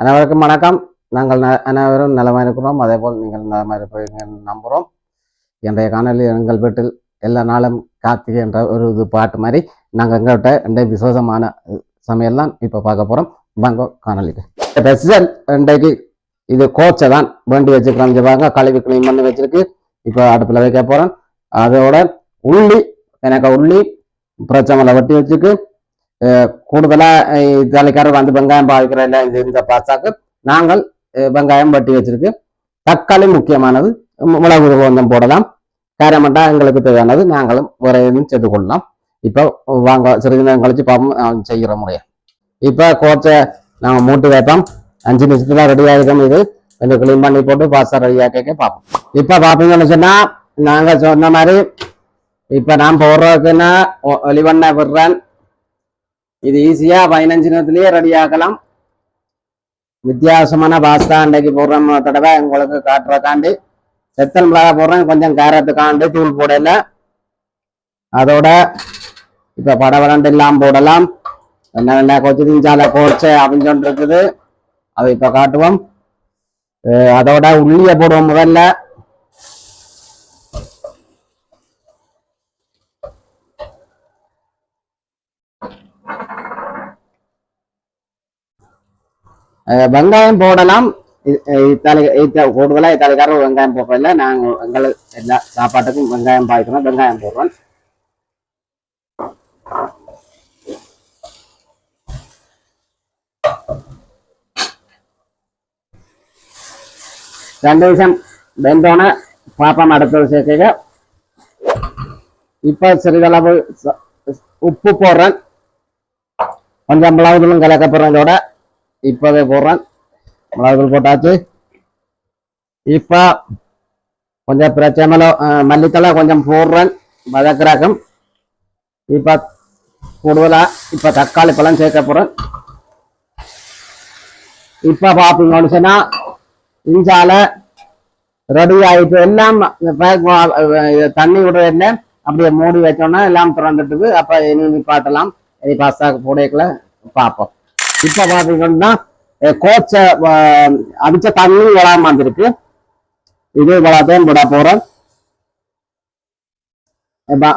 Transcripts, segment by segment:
அனைவருக்கும் வணக்கம். நாங்கள் ந- அனைவரும் நலமாக இருக்கிறோம். அதே போல் நீங்கள் நலமாக இருப்பீங்க நம்புகிறோம். இன்றைய காணொலியில் எங்கள் வீட்டில் எல்லா நாளும் கார்த்திகை என்ற ஒரு இது பாட்டு மாதிரி நாங்கள் எங்கள்கிட்ட இன்றைய விசேஷமான சமையல் தான் இப்போ பார்க்க போகிறோம் வாங்க காணொலிக்கு ஸ்பெஷல் இன்றைக்கு இது கோச்சை தான் வேண்டி வச்சுக்கிறோம் பாருங்க கழுவி க்ளீன் பண்ணி வச்சிருக்கு. இப்போ அடுப்பில் வைக்க போகிறேன் அதோட உள்ளி எனக்கு உள்ளி பிரச்சமலை வட்டி வச்சுருக்கு. கூடுதலாக கூடுதலா வந்து வெங்காயம் பாவிக்கிற எல்லாம் இந்த இந்த பாஸ்தாக்கு நாங்கள் வெங்காயம் வெட்டி வச்சிருக்கு தக்காளி முக்கியமானது மிளகு கொஞ்சம் போடலாம் காரமட்டா எங்களுக்கு தேவையானது நாங்களும் வேற எதுவும் செய்து கொள்ளலாம் இப்போ வாங்க சிறிது நேரம் கழிச்சு பார்ப்போம் செய்கிற முறையை இப்போ கோச்சை நாங்கள் மூட்டு வைப்போம் அஞ்சு நிமிஷத்துல ரெடி ஆகிடும் இது கொஞ்சம் க்ளீன் பண்ணி போட்டு பாஸ்தா ரெடி ஆக்க பார்ப்போம் இப்போ பார்ப்பீங்கன்னு சொன்னா நாங்க சொன்ன மாதிரி இப்போ நான் போடுறதுக்குன்னா ஒளிவண்ண விடுறேன் இது ஈஸியா பதினஞ்சு நிமிஷத்துலயே ரெடி ஆக்கலாம். வித்தியாசமான பாஸ்தா அன்றைக்கு போடுற தடவை உங்களுக்கு காட்டுறக்காண்டி செத்தல் மிளகா போடுறேன் கொஞ்சம் கேரட்டுக்காண்டு தூள் போடல. அதோட இப்ப படவரண்டு எல்லாம் போடலாம். என்ன என்ன கொச்சி திஞ்சால கோச்சை அவிஞ்சோண்டு இருக்குது. அதை இப்ப காட்டுவோம். அதோட உள்ளிய போடுவோம் முதல்ல. வெங்காயம் போடலாம். இத்தாலி இ- தலை வெங்காயம் போடுறதில்ல. நாங்கள் எங்கள் எல்லா சாப்பாட்டுக்கும் வெங்காயம் பாய்க்கிறோம் வெங்காயம் போடுறோம். ரெண்டு நிமிஷம் வெந்தோன பாப்பா அடுத்தது சேர்க்க இப்போ சிறிதளவு ச- உப்பு போடுறேன். கொஞ்சம் மிளகுதலும் கலக்க போடுறேன் இப்பவே போடுறேன். மிளகுதூள் போட்டாச்சு. இப்ப கொஞ்சம் பிரச்சனை மல்லித்தலை கொஞ்சம் போடுறேன். வதக்குறாக்கம் இப்ப கூடுதலா இப்ப தக்காளி பழம் சேர்க்க போகிறேன் இப்ப பாப்பீங்கன்னு சொன்னா இஞ்சால ரெடி ஆயிட்டு எல்லாம் தண்ணி விடுற என்ன அப்படியே மூடி வச்சோன்னா எல்லாம் திறந்துட்டுது அப்ப இனி பாட்டலாம் இனி பாஸ்தா போடையக்குள்ள பார்ப்போம். இப்ப பாத்தீங்கன்னா கோச்ச அடிச்ச தண்ணி விழாம வந்திருக்கு. இது விழாத்தையும் விட போறோம்.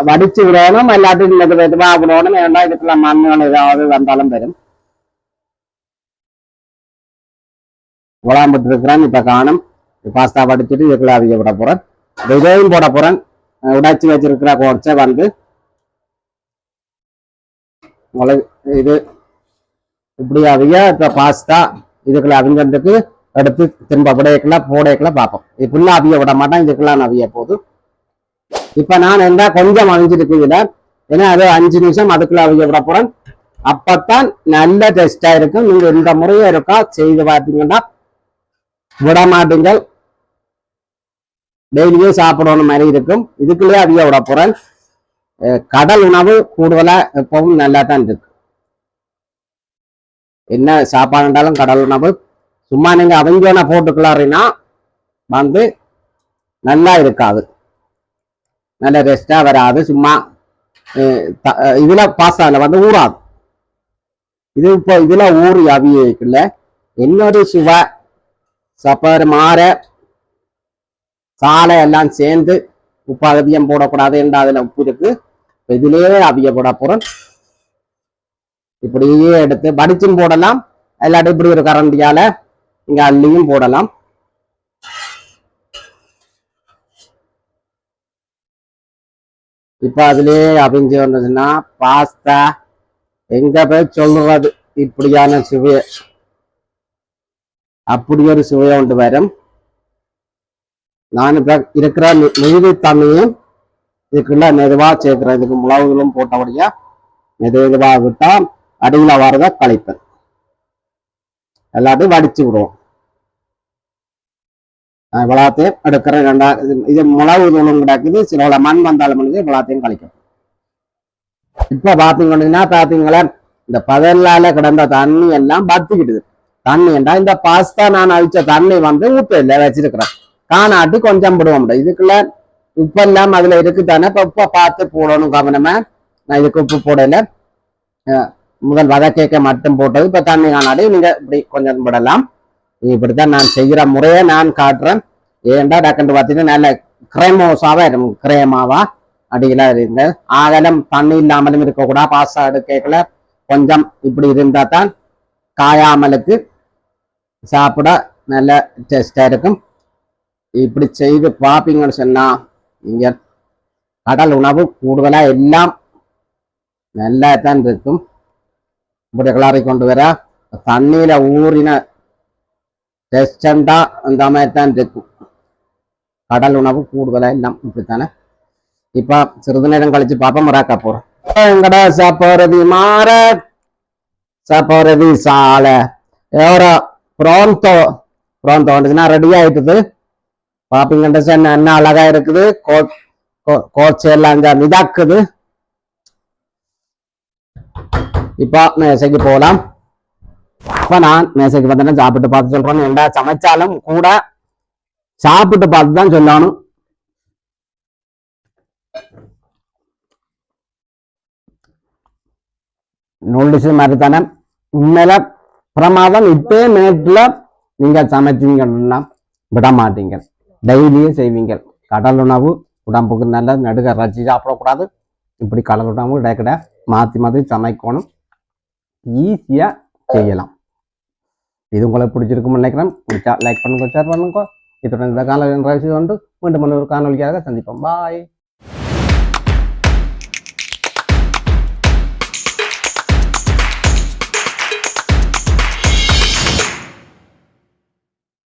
வடிச்சு விடணும் எல்லாத்தையும் மெது மெதுவா விடணும். ஏன்னா இதுக்குள்ள மண்ணு ஏதாவது வந்தாலும் வரும். விளாம்பிட்டு இருக்கிறான் இப்ப காணும். பாஸ்தா வடிச்சிட்டு இதுக்குள்ள அவிய விட போறேன் இதையும் போட போறேன் அஹ் உடைச்சு வச்சிருக்கிற கோச்சை வந்து இது இப்படி அவிய இப்போ பாஸ்தா இதுக்குள்ள அவிஞ்சதுக்கு எடுத்து திரும்ப விடையக்கெல்லாம் போடையக்கெல்லாம் பார்ப்போம். இப்படிலாம் அவிய விட மாட்டேன் இதுக்கெல்லாம் அவிய போகுது இப்ப நான் என்ன கொஞ்சம் அவிஞ்சிருக்கு ஏன்னா அது அஞ்சு நிமிஷம் அதுக்குள்ள அவிய விட போறேன். அப்பத்தான் நல்ல டெஸ்டாக இருக்கும். நீங்க இந்த முறையும் இருக்கா செய்து பார்த்தீங்கன்னா விட மாட்டீங்கள். டெய்லியும் சாப்பிடணும் மாதிரி இருக்கும். இதுக்குள்ளேயே அதிக விட போறேன். கடல் உணவு கூடுதலா எப்பவும் நல்லா தான் இருக்கு. என்ன சாப்பாடுண்டாலும் கடல் உணவு சும்மா நீங்க அவஞ்சோன போட்டுக்கலாருன்னா வந்து நல்லா இருக்காது. நல்ல ரெஸ்டா வராது. சும்மா அஹ் த- இதுல வந்து ஊறாது. இது இப்போ இதுல ஊறி அவியக்குள்ள இன்னொரு சுவை சப்பர் மாற சாலை எல்லாம் சேர்ந்து உப்பு அதிகம் போடக்கூடாது. என்ற அதுல உப்பு இருக்கு? இதுலயே அவிய போட போறோம். இப்படியே எடுத்து வடிச்சும் போடலாம். இல்லாட்டி இப்படி ஒரு கரண்டியால இங்க அள்ளியும் போடலாம். இப்ப அதுலயே அவிஞ்சு வந்ததுன்னா பாஸ்தா எங்க போய் சொல்றது? இப்படியான சுவைய. அப்படி ஒரு சுவையை கொண்டு வரும் நான் இப்ப இருக்கிற நி- தண்ணியும் இதுக்குள்ள மெதுவா சேர்க்கிறேன். இதுக்கு மிளகுகளும் போட்டபடியா மெது மெதுவா விட்டா அடியில வரத கழிப்பேன் எல்லாத்தையும் வடிச்சு விடுவோம். நான் விளாத்தையும் எடுக்கிறேன். ரெண்டா இது- மிளகு தூளும் கிடக்குது. சில மண் வந்தாலும் முடிஞ்சு விளாத்தையும் கழிக்கும் இப்ப பார்த்தீங்கன்னா பார்த்தீங்களேன் இந்த பதல்லால கிடந்த தண்ணி எல்லாம் பத்திக்கிட்டுது தண்ணி என்றா இந்த பாஸ்தா நான் அழிச்ச தண்ணி வந்து உப்பு வச்சிருக்கிறேன். காணாட்டி கொஞ்சம் போடுவோம் இதுக்குள்ள உப்பெல்லாம் அதுல இருக்கு தானே இப்ப உப்பை பார்த்து போடணும் கவனமா. நான் இதுக்கு உப்பு போடல. முதல் வதக்கேக்க மட்டும் போட்டது. இப்போ தண்ணி காணாடி நீங்க இப்படி கொஞ்சம் விடலாம். இப்படித்தான் நான் செய்கிற முறையை நான் காட்டுறேன். ஏன்டா டக்குன்னு பார்த்தீங்கன்னா நல்ல கிரேமோஸாவா இருக்கும் கிரேமாவா அடியில இருந்து. ஆகலம் தண்ணி இல்லாமலும் இருக்கக்கூடாது பாஸ்தா எடுக்கல கொஞ்சம் இப்படி இருந்தால் தான் காயாமலுக்கு சாப்பிட நல்ல டேஸ்டாக இருக்கும். இப்படி செய்து பார்ப்பீங்கன்னு சொன்னா இங்க கடல் உணவு கூடுதலா எல்லாம் நல்லா தான் இருக்கும். இப்படி கிளறி கொண்டு வர. தண்ணியில ஊறின டெஸ்டண்டா அந்த மாதிரி தான் இருக்கும். கடல் உணவு கூடுதலா எல்லாம் இப்படித்தானே? இப்ப சிறிது நேரம் கழிச்சு பாப்போம் மறாக்க போறோம். எங்கட சாப்பாரதி மாற சாப்பாரதி சாலை. எவரோ ப்ரோந்தோ. ப்ரோந்தோ வந்துச்சுன்னா ரெடி ஆயிட்டுது. பாப்பீங்கன்ற சொன்ன என்ன அழகா இருக்குது. கோ- கோ- கோச்சு எல்லாம் இந்த இப்போ மேசைக்கு போகலாம் இப்போ நான் மேசைக்கு பார்த்தேன்னா சாப்பிட்டு பார்த்து சொல்றேன். ஏன்டா சமைச்சாலும் கூட சாப்பிட்டு பார்த்து தான் சொல்லணும். நூல்டிச்சு மாதிரி தானே? உண்மையில பிரமாதம். இப்பே நேரத்துல நீங்க சமைச்சீங்கன்னா விட மாட்டீங்க டெய்லியும் செய்வீங்க. கடல் உணவு உடம்புக்கு நல்ல நடுக ரசி சாப்பிடக்கூடாது. இப்படி கடல் உணவு இடைக்கிட மாற்றி மாற்றி சமைக்கணும். ஈஸியாக செய்யலாம். இது உங்களுக்கு பிடிச்சிருக்கும்னு நினைக்கிறேன். பிடிச்சா லைக் பண்ணுங்க ஷேர் பண்ணுங்க. இத்துடன் இந்த காணொலி நிறைவு செய்து கொண்டு மீண்டும் ஒரு காணொலிக்காக சந்திப்போம். பாய்